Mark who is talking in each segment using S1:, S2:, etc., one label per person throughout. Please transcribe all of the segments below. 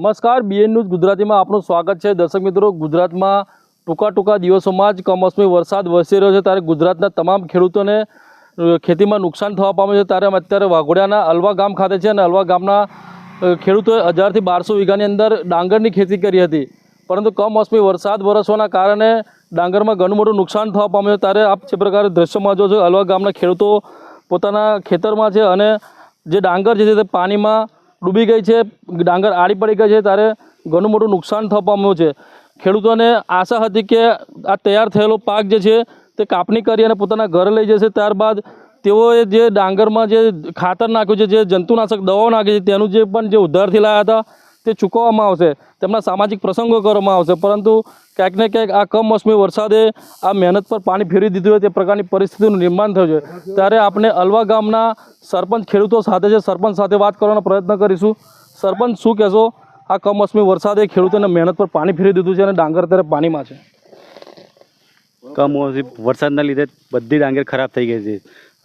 S1: નમસ્કાર BN news ગુજરાતીમાં આપનું સ્વાગત છે. દર્શક મિત્રો, ગુજરાતમાં ટૂંકા ટૂંકા દિવસોમાં જ કમોસમી વરસાદ વરસી રહ્યો છે. ત્યારે ગુજરાતના તમામ ખેડૂતોને ખેતીમાં નુકસાન થવા પામ્યું છે. ત્યારે અત્યારે વાઘોડિયાના અલવા ગામ ખાતે છે અને અલવા ગામના ખેડૂતોએ હજારથી બારસો વીઘાની અંદર ડાંગરની ખેતી કરી હતી. પરંતુ કમોસમી વરસાદ વરસવાના કારણે ડાંગરમાં ઘણું મોટું નુકસાન થવા પામ્યું ત્યારે આપ જે પ્રકારે દ્રશ્યમાં જો છો અલવા ગામના ખેડૂતો પોતાના ખેતરમાં છે અને જે ડાંગર છે તે પાણીમાં ડૂબી ગઈ છે, ડાંગર આડી પડી ગઈ છે, ત્યારે ઘણું મોટું નુકસાન થવા પામ્યું છે. ખેડૂતોને આશા હતી કે આ તૈયાર થયેલો પાક જે છે, તે કાપણી કરી અને પોતાના ઘરે લઈ જશે. ત્યારબાદ તેઓએ જે ડાંગરમાં જે ખાતર નાખ્યું છે, જે જંતુનાશક દવાઓ નાખી છે, તેનું જે પણ જે ઉધારથી લાવ્યા હતા તે ચૂકવવામાં આવશે. તેમના સામાજિક પ્રસંગો કરવામાં આવશે. પરંતુ ક્યાંક ને ક્યાંક આ કમોસમી વરસાદે આ મહેનત પર પાણી ફેરવી દીધું હોય તે પ્રકારની પરિસ્થિતિનું નિર્માણ થયું છે. ત્યારે આપણે અલવા ગામના સરપંચ ખેડૂતો સાથે છે સરપંચ સાથે વાત કરવાનો પ્રયત્ન કરીશું. સરપંચ, શું કહેશો? આ કમોસમી વરસાદે ખેડૂતોને મહેનત પર પાણી ફેરવી દીધું છે અને ડાંગર અત્યારે પાણીમાં છે.
S2: કમોસમી વરસાદના લીધે બધી ડાંગર ખરાબ થઈ ગઈ છે.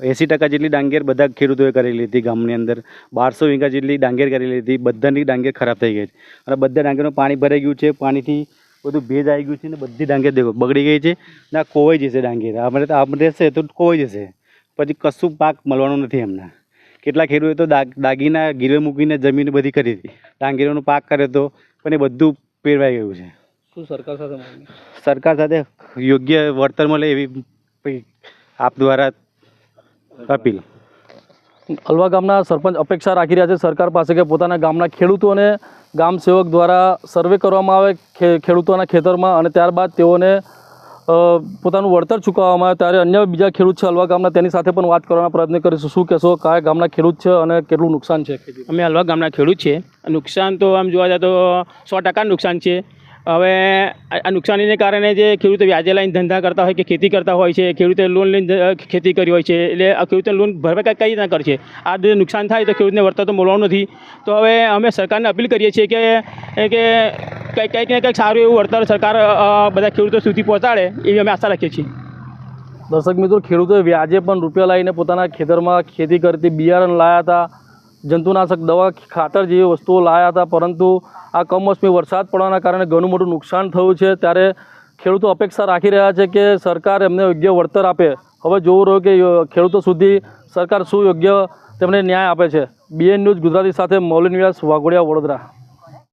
S2: એંસી ટકા જેટલી ડાંગેર બધા ખેડૂતોએ કરેલી હતી ગામની અંદર. બારસો વીઘા જેટલી ડાંગેર કરેલી હતી. બધાની ડાંગર ખરાબ થઈ ગઈ છે. અને બધા ડાંગરમાં પાણી ભરાઈ ગયું છે. પાણીથી બધું ભેજ આવી ગયું છે ને બધી ડાંગેર દેખો બગડી ગઈ છે. ને આ કોવાઈ જશે ડાંગેર. આપણે તો આપણે રહેશે તો કોવાઈ જશે. પછી કશું પાક મળવાનું નથી એમને. કેટલા ખેડૂતો તો દાગ દાગીના ગીરવે મૂકીને જમીન બધી કરી હતી. ડાંગરનો પાક કર્યો હતો પણ એ બધું પેરવાઈ ગયું છે.
S1: શું સરકાર સાથે
S2: સરકાર સાથે યોગ્ય વળતર મળે એવી આપ દ્વારા અપીલ.
S1: અલવા ગામના સરપંચ અપેક્ષા રાખી રહ્યા છે સરકાર પાસે કે પોતાના ગામના ખેડૂતોને ગામ સેવક દ્વારા સર્વે કરવામાં આવે ખે- ખેડૂતોના ખેતરમાં અને ત્યારબાદ તેઓને પોતાનું વળતર ચૂકવવામાં આવે ત્યારે અન્ય બીજા ખેડૂત છે અલવા ગામના તેની સાથે પણ વાત કરવાનો પ્રયત્ન કરીશું. શું કહેશો કયા ગામના ખેડૂત છે અને કેટલું નુકસાન છે?
S3: અમે અલવા ગામના ખેડૂત છે નુકસાન તો આમ જોવા જાય તો સો ટકા નુકસાન છે. હવે આ નુકસાનીને કારણે જે ખેડૂતો વ્યાજે લઈને ધંધા કરતા હોય કે ખેતી કરતા હોય છે, ખેડૂતે લોન લઈને ખેતી કરી હોય છે, એટલે આ ખેડૂતે લોન ભરપાઈ કઈ રીતના કરશે આ જે નુકસાન થાય તો ખેડૂતને વળતર તો મળવાનું નથી. તો હવે અમે સરકારને અપીલ કરીએ છીએ કે કે કંઈક કંઈક ને કંઈક સારું એવું વળતર સરકાર બધા ખેડૂતો સુધી પહોંચાડે એવી અમે આશા રાખીએ છીએ.
S1: દર્શક મિત્રો, ખેડૂતોએ વ્યાજે પણ રૂપિયા લાવીને પોતાના ખેતરમાં ખેતી કરતી બિયારણ લાવ્યા હતા. જંતુનાશક દવા ખાતર જેવી વસ્તુઓ લાયા હતા, પરંતુ આ કમોસમી વરસાદ પડવાના કારણે ઘણું મોટું નુકસાન થયું છે. ત્યારે ખેડૂતો અપેક્ષા રાખી રહ્યા છે કે સરકાર એમને યોગ્ય વળતર આપે. હવે જોવું રહ્યું કે ખેડૂતો સુધી સરકાર શું યોગ્ય તેમને ન્યાય આપે છે. બીએન ન્યૂઝ ગુજરાતી સાથે મૌલિન વ્યાસ વાઘોડિયા, વડોદરા.